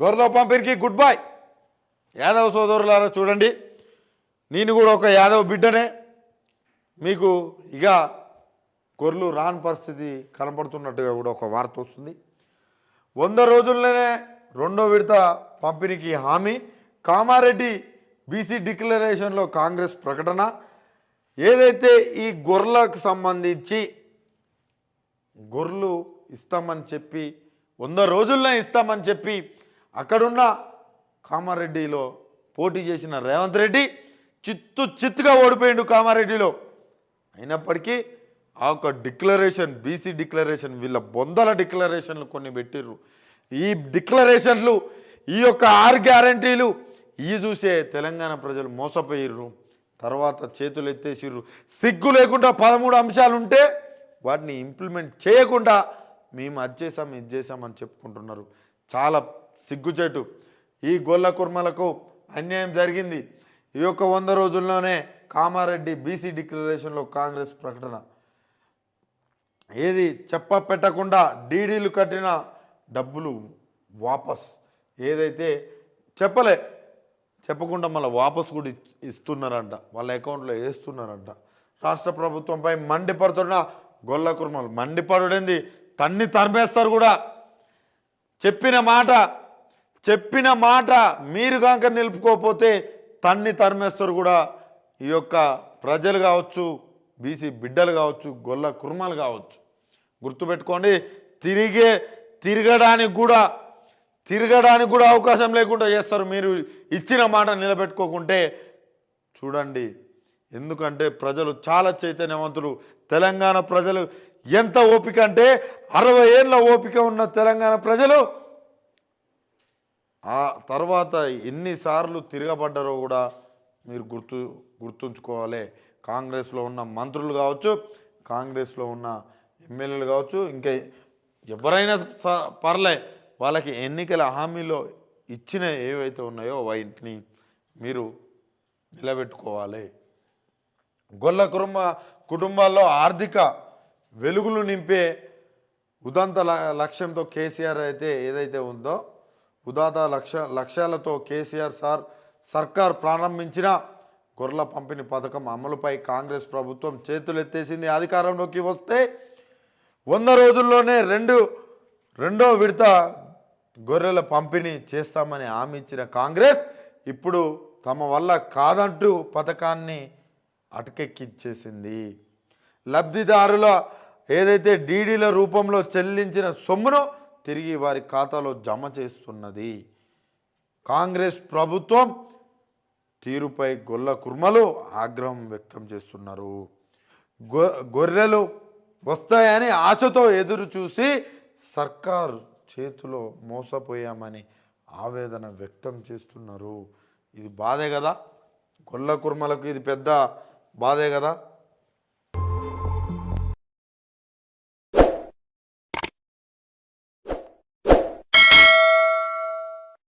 గొర్రెల పంపిణీకి good bye. Yadava సోదరులారా చూడండి. నేను కూడా ఒక యాదవ్ బిడ్డనే. మీకు ఇక గొర్రెలు రాని పరిస్థితి కనపడుతున్నట్టుగా కూడా ఒక వార్త వస్తుంది. వంద రోజుల్లోనే రెండో విడత పంపిణీకి హామీ. కామారెడ్డి బీసీ డిక్లరేషన్లో కాంగ్రెస్ ప్రకటన. ఏదైతే ఈ గొర్రెలకు సంబంధించి గొర్రెలు ఇస్తామని చెప్పి వంద రోజుల్లో ఇస్తామని చెప్పి అక్కడున్న కామారెడ్డిలో పోటీ చేసిన రేవంత్ రెడ్డి చిత్తు చిత్తుగా ఓడిపోయిండు కామారెడ్డిలో. అయినప్పటికీ ఆ యొక్క డిక్లరేషన్ బీసీ డిక్లరేషన్ వీళ్ళ బొందల డిక్లరేషన్లు కొన్ని పెట్టిర్రు. ఈ డిక్లరేషన్లు ఈ యొక్క ఆరు గ్యారంటీలు ఈ చూసే తెలంగాణ ప్రజలు మోసపోయిర్రు. తర్వాత చేతులు ఎత్తేసిర్రు. సిగ్గు లేకుండా పదమూడు అంశాలు ఉంటే వాటిని ఇంప్లిమెంట్ చేయకుండా మేము అది చేసాం ఇది చేసామని చెప్పుకుంటున్నారు. చాలా సిగ్గుచేటు. ఈ గొల్ల కుర్మలకు అన్యాయం జరిగింది. ఈ యొక్క వంద రోజుల్లోనే కామారెడ్డి బీసీ డిక్లరేషన్లో కాంగ్రెస్ ప్రకటన. ఏది చెప్ప పెట్టకుండా డీడీలు కట్టిన డబ్బులు వాపస్. ఏదైతే చెప్పలే చెప్పకుండా మళ్ళీ వాపస్ కూడా ఇస్తున్నారంట. వాళ్ళ అకౌంట్లో వేస్తున్నారంట. రాష్ట్ర ప్రభుత్వంపై మండిపడుతున్న గొల్ల కుర్మలు. మండిపడుడింది తన్ని తరిమేస్తారు కూడా. చెప్పిన మాట చెప్పిన మాట మీరు కనుక నిలుపుకోకపోతే తన్ని తరిమేస్తారు కూడా. ఈ యొక్క ప్రజలు కావచ్చు బీసీ బిడ్డలు కావచ్చు గొల్ల కుర్మలు కావచ్చు. గుర్తుపెట్టుకోండి తిరిగే తిరగడానికి కూడా తిరగడానికి కూడా అవకాశం లేకుండా చేస్తారు. మీరు ఇచ్చిన మాట నిలబెట్టుకోకుంటే చూడండి ఎందుకంటే ప్రజలు చాలా చైతన్యవంతులు. తెలంగాణ ప్రజలు ఎంత ఓపిక అంటే అరవై ఏళ్ళ ఓపిక ఉన్న తెలంగాణ ప్రజలు ఆ తర్వాత ఎన్నిసార్లు తిరగబడ్డారో కూడా మీరు గుర్తు గుర్తుంచుకోవాలి. కాంగ్రెస్లో ఉన్న మంత్రులు కావచ్చు కాంగ్రెస్లో ఉన్న ఎమ్మెల్యేలు కావచ్చు ఇంకా ఎవరైనా స- పర్లే వాళ్ళకి ఎన్నికల హామీలో ఇచ్చిన ఏవైతే ఉన్నాయో వాటిని మీరు నిలబెట్టుకోవాలి. గొల్ల కుటుంబ కుటుంబాల్లో ఆర్థిక వెలుగులు నింపే ఉదంత ల- లక్ష్యంతో కేసీఆర్ అయితే ఏదైతే ఉందో ఉదాత లక్ష లక్ష్యాలతో కేసీఆర్ సార్ సర్కార్ ప్రారంభించిన గొర్రెల పంపిణీ పథకం అమలుపై కాంగ్రెస్ ప్రభుత్వం చేతులెత్తేసింది. అధికారంలోకి వస్తే వంద రోజుల్లోనే రెండు రెండో విడత గొర్రెల పంపిణీ చేస్తామని హామీ ఇచ్చిన కాంగ్రెస్ ఇప్పుడు తమ వల్ల కాదంటూ పథకాన్ని అటకెక్కిచ్చేసింది. లబ్ధిదారుల ఏదైతే డీడీల రూపంలో చెల్లించిన సొమ్మును తిరిగి వారి ఖాతాలో జమ చేస్తున్నది. కాంగ్రెస్ ప్రభుత్వం తీరుపై గొల్ల కుర్మలు ఆగ్రహం వ్యక్తం చేస్తున్నారు. గొ గొర్రెలు వస్తాయని ఆశతో ఎదురు చూసి సర్కార్ చేతిలో మోసపోయామని ఆవేదన వ్యక్తం చేస్తున్నారు. ఇది బాధే కదా? గొల్ల కుర్మలకు ఇది పెద్ద బాధే కదా?